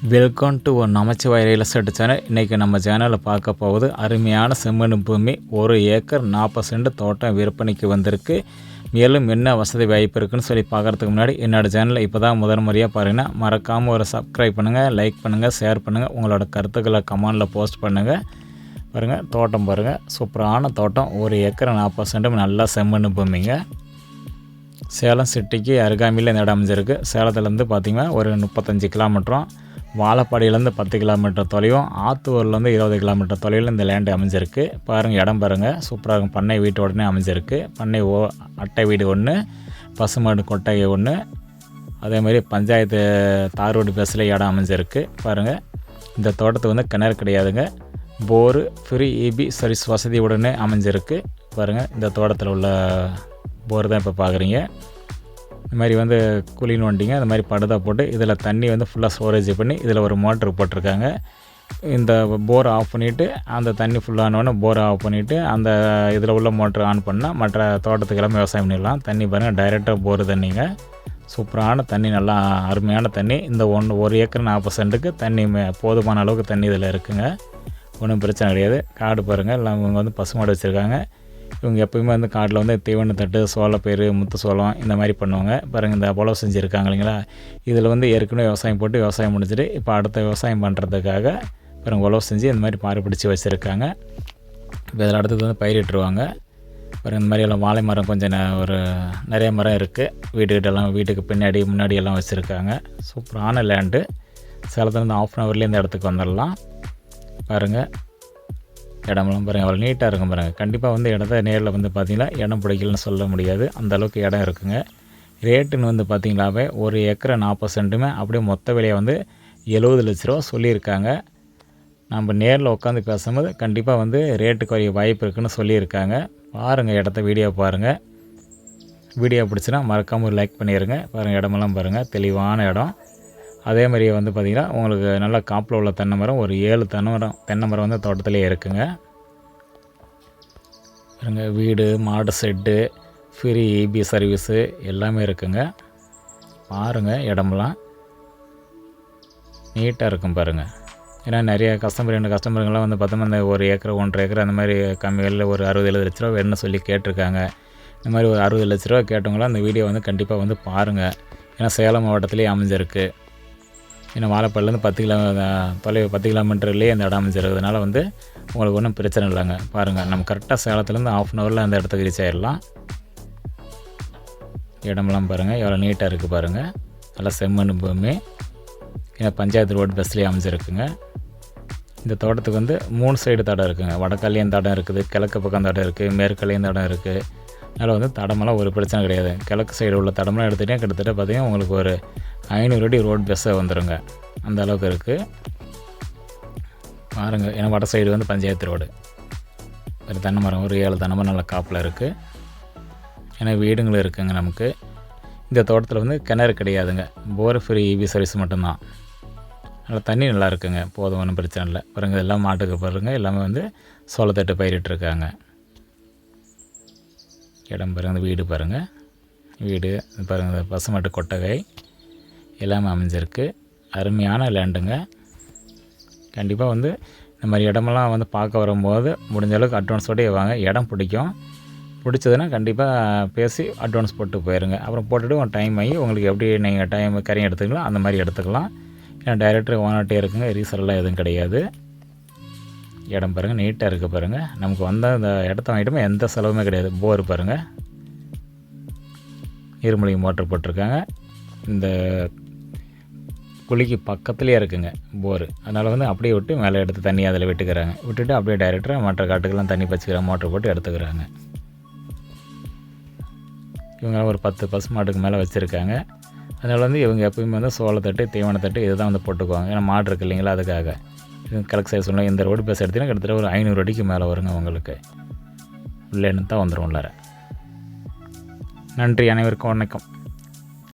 Welcome to ஒரு நமச்சிவாய் real estate channel இன்றைக்கி நம்ம சேனலில் பார்க்க போகுது அருமையான செம்மண் பூமி. ஒரு ஏக்கர் நாற்பது சென்ட் தோட்டம் விற்பனைக்கு வந்திருக்கு. மேலும் என்ன வசதி வாய்ப்பு இருக்குன்னு சொல்லி பார்க்குறதுக்கு முன்னாடி என்னோடய சேனலில் இப்போ தான் முதல் முறையாக பாருங்கன்னா மறக்காமல் ஒரு சப்ஸ்கிரைப் பண்ணுங்கள் லைக் பண்ணுங்கள் ஷேர் பண்ணுங்கள் உங்களோட கருத்துக்களை கமெண்டில் போஸ்ட் பண்ணுங்கள் பாருங்கள் தோட்டம் பாருங்கள் சூப்பரான தோட்டம். ஒரு ஏக்கர் நாற்பது சென்ட். நல்லா செம்மண் பூமிங்க. சேலம் சிட்டிக்கு அருகாமையில் இந்த இடம் அமைஞ்சிருக்கு. சேலத்துலேருந்து பார்த்திங்கன்னா ஒரு முப்பத்தஞ்சு கிலோமீட்டரும் வாழப்பாடியிலேருந்து பத்து கிலோமீட்டர் தொலைவும் ஆத்தூர்லேருந்து இருபது கிலோமீட்டர் தொலைவில் இந்த லேண்டு அமைஞ்சிருக்கு. பாருங்கள் இடம் பாருங்கள் சூப்பராக இருக்கும். பண்ணை வீட்டு உடனே அமைஞ்சிருக்கு. பண்ணை ஓ அட்டை வீடு ஒன்று பசுமாடு கொட்டகை ஒன்று அதேமாதிரி பஞ்சாயத்து தார் ரோடு பஸ்ஸில் இடம் அமைஞ்சிருக்கு. பாருங்கள் இந்த தோட்டத்துக்கு வந்து கிணறு கிடையாதுங்க. போரு ஃப்ரீ இபி சர்வீஸ் வசதி உடனே அமைஞ்சிருக்கு. பாருங்கள் இந்த தோட்டத்தில் உள்ள போர் தான் இப்போ பார்க்குறீங்க இந்த மாதிரி வந்து குழின்னு வண்டிங்க அந்த மாதிரி படுதா போட்டு இதில் தண்ணி வந்து ஃபுல்லாக ஸ்டோரேஜ் பண்ணி இதில் ஒரு மோட்ரு போட்டிருக்காங்க. இந்த போர் ஆஃப் பண்ணிவிட்டு அந்த தண்ணி ஃபுல்லானோடனே போரை ஆஃப் பண்ணிவிட்டு அந்த இதில் உள்ள மோட்ரு ஆன் பண்ணால் மற்ற தோட்டத்துக்கெல்லாம் விவசாயம் பண்ணிடலாம். தண்ணி பாருங்கள் டைரெக்டாக போர் தண்ணிங்க. சூப்பரான தண்ணி நல்லா அருமையான தண்ணி. இந்த ஒன்று ஒரு ஏக்கர் நாற்பது சென்ட்டுக்கு தண்ணி மே- போதுமான அளவுக்கு தண்ணி இதில் இருக்குங்க. ஒன்றும் பிரச்சனை கிடையாது. காடு பாருங்கள் எல்லாம் இவங்க வந்து பசுமாடு வச்சுருக்காங்க. இவங்க எப்பயுமே வந்து காட்டில் வந்து தீவன தட்டு சோளப்பயிறு முத்து சோளம் இந்த மாதிரி பண்ணுவாங்க. பாருங்கள் இந்த உழவு செஞ்சுருக்காங்க இல்லைங்களா? இதில் வந்து ஏற்கனவே விவசாயம் போட்டு விவசாயம் முடிஞ்சுட்டு இப்போ அடுத்த விவசாயம் பண்ணுறதுக்காக பாருங்கள் உழவு செஞ்சு இந்த மாதிரி பாரு பிடிச்சி வச்சுருக்காங்க. இப்போ இதில் அடுத்தது வந்து பயிரிட்டுருவாங்க பாருங்கள் இந்த மாதிரி எல்லாம் வாழை மரம் கொஞ்சம் ந- ஒரு நிறைய மரம் இருக்குது வீட்டுக்கிட்டெல்லாம் வீட்டுக்கு பின்னாடி முன்னாடி எல்லாம் வச்சுருக்காங்க. சூப்பரான லேண்டு சேலத்துலேருந்து ஆஃப் அன் ஹவர்லேயே இந்த இடத்துக்கு வந்துடலாம். பாருங்கள் இடமெல்லாம் பாருங்கள் அவ்வளோ நீட்டாக இருக்கும் பாருங்கள் கண்டிப்பாக வந்து இடத்த நேரில் வந்து பார்த்தீங்கன்னா இடம் பிடிக்கலன்னு சொல்ல முடியாது. அந்தளவுக்கு இடம் இருக்குங்க. ரேட்டுன்னு வந்து பார்த்தீங்களாவே ஒரு ஏக்கரை நாற்பது சென்ட்டுமே அப்படியே மொத்த விலையை வந்து எழுபது லட்ச ரூபா சொல்லியிருக்காங்க. நம்ம நேரில் உட்காந்து பேசும்போது கண்டிப்பாக வந்து ரேட்டு குறைய வாய்ப்பு இருக்குன்னு சொல்லியிருக்காங்க. பாருங்கள் இடத்த வீடியோ பாருங்கள் வீடியோ பிடிச்சினா மறக்காமல் லைக் பண்ணிடுங்க பாருங்கள் இடமெல்லாம் பாருங்கள் தெளிவான இடம். அதே மாதிரி வந்து பார்த்திங்கன்னா உங்களுக்கு நல்ல காப்பில் உள்ள தென்னை மரம் ஒரு ஏழு தென்னை மரம் தென்னை மரம் வந்து தோட்டத்திலே இருக்குங்க. பாருங்க வீடு மாடு செட்டு ஃப்ரீ இபி சர்வீஸு எல்லாமே இருக்குங்க. பாருங்கள் இடமெல்லாம் நீட்டாக இருக்கும் பாருங்கள் ஏன்னா நிறைய கஸ்டமர் ரெண்டு கஸ்டமருங்கெல்லாம் வந்து பார்த்தோம்னா இந்த ஒரு ஏக்கர் ஒன்றரை ஏக்கர் அந்த மாதிரி கம்மி விலையில் ஒரு அறுபது எழுபது லட்ச ரூபா வேணும்னு சொல்லி கேட்டிருக்காங்க. இந்த மாதிரி ஒரு அறுபது லட்ச ரூபா கேட்டவங்களாம் அந்த வீடியோ வந்து கண்டிப்பாக வந்து பாருங்கள் ஏன்னா சேலம் மாவட்டத்திலேயே அமைஞ்சிருக்கு. ஏன்னா வாழைப்பள்ளிலேருந்து பத்து கிலோ தொலை பத்து கிலோமீட்டர்லேயே அந்த இடம் அமைஞ்சிருக்கிறதுனால வந்து உங்களுக்கு ஒன்றும் பிரச்சனை இல்லைங்க. பாருங்கள் நம்ம கரெக்டாக சேலத்துலேருந்து ஆஃப் அன் ஹவரில் அந்த இடத்துக்கு ரீச் ஆயிடலாம். இடமெல்லாம் பாருங்கள் எவ்வளோ நீட்டாக இருக்குது பாருங்கள் நல்லா செம்மண் பூமி. ஏன்னா பஞ்சாயத்து ரோடு பஸ்லேயே அமைஞ்சிருக்குங்க. இந்த தோட்டத்துக்கு வந்து மூணு சைடு தடம் இருக்குங்க. வடக்காலையும் தடம் இருக்குது கிழக்கு பக்கம் தடம் இருக்குது மேற்காலையும் தடம் இருக்குது அதனால் வந்து தடமெல்லாம் ஒரு பிரச்சனை கிடையாது. கிழக்கு சைடு உள்ள தடமெல்லாம் எடுத்துகிட்டே கிட்டத்தட்ட பார்த்தீங்கன்னா உங்களுக்கு ஒரு ஐநூறு அடி ரோட் பஸ்ஸை வந்துடுங்க அந்த அளவுக்கு இருக்குது பாருங்கள் ஏன்னா வட சைடு வந்து பஞ்சாயத்து ரோடு ஒரு தென்னை மரம் ஒரு ஏழு தென்னை மரம் நல்ல காப்பில் இருக்குது ஏன்னா வீடுங்களும் இருக்குங்க நமக்கு. இந்த தோட்டத்தில் வந்து கிணறு கிடையாதுங்க. போர் ஃப்ரீ இபி சர்வீஸ் மட்டும்தான். நல்லா தண்ணி நல்லா இருக்குங்க. போதும் ஒன்றும் பிரச்சனை இல்லை. பாருங்க எல்லாம் மாட்டுக்கு பாருங்க. எல்லாமே வந்து சோளத்தட்டு பயிரிட்டுருக்காங்க இடம் பாருங்கள் வீடு பாருங்கள் வீடு பாருங்கள் பாருங்க பசுமாட்டு கொட்டகை. எல்லாமே அமைஞ்சிருக்கு. அருமையான லேண்டுங்க. கண்டிப்பாக வந்து இந்த மாதிரி இடமெல்லாம் வந்து பார்க்க வரும்போது முடிஞ்ச அளவுக்கு அட்வான்ஸோடய வாங்க. இடம் பிடிக்கும். பிடிச்சதுன்னா கண்டிப்பாக பேசி அட்வான்ஸ் போட்டு போயிருங்க. அப்புறம் போட்டுட்டு உங்கள் டைம் ஆகி உங்களுக்கு எப்படி நீங்கள் டைம் கரையும் எடுத்துக்கலாம் அந்த மாதிரி எடுத்துக்கலாம். ஏன்னா டைரக்டர் ஓனர்ட்டே இருக்குங்க. ரீசரெல்லாம் எதுவும் கிடையாது. இடம் பாருங்கள் நீட்டாக இருக்குது பாருங்கள் நமக்கு வந்த இந்த இடத்த வாங்கிட்டுமே எந்த செலவுமே கிடையாது. போர் பாருங்கள் இருமொழி மோட்டர் போட்டிருக்காங்க. இந்த குழிக்கு பக்கத்துலேயே இருக்குங்க போர். அதனால் வந்து அப்படியே விட்டு மேலே எடுத்து தண்ணி அதில் விட்டுக்கிறாங்க. விட்டுட்டு அப்படியே டைரெக்டாக மற்ற காட்டுக்கெல்லாம் தண்ணி பச்சுக்கிற மோட்டர் போட்டு எடுத்துக்கிறாங்க. இவங்க ஒரு பத்து பசு மாட்டுக்கு மேலே வச்சுருக்காங்க. அதனால் வந்து இவங்க எப்பயுமே வந்து சோளத்தட்டு தீவனத்தட்டு இதுதான் வந்து போட்டுக்குவாங்க. ஏன்னா மாடு இருக்கு இல்லைங்களா அதுக்காக. இது கலெக்ட் செய்ய சொன்னால் இந்த ரோடு பேச எடுத்தீங்கன்னா கிட்டத்தட்ட ஒரு ஐநூறு அடிக்கு மேலே வருங்க உங்களுக்கு. உள்ளேன்னு தான் வந்துடும் உள்ளார. நன்றி அனைவருக்கும் வணக்கம்.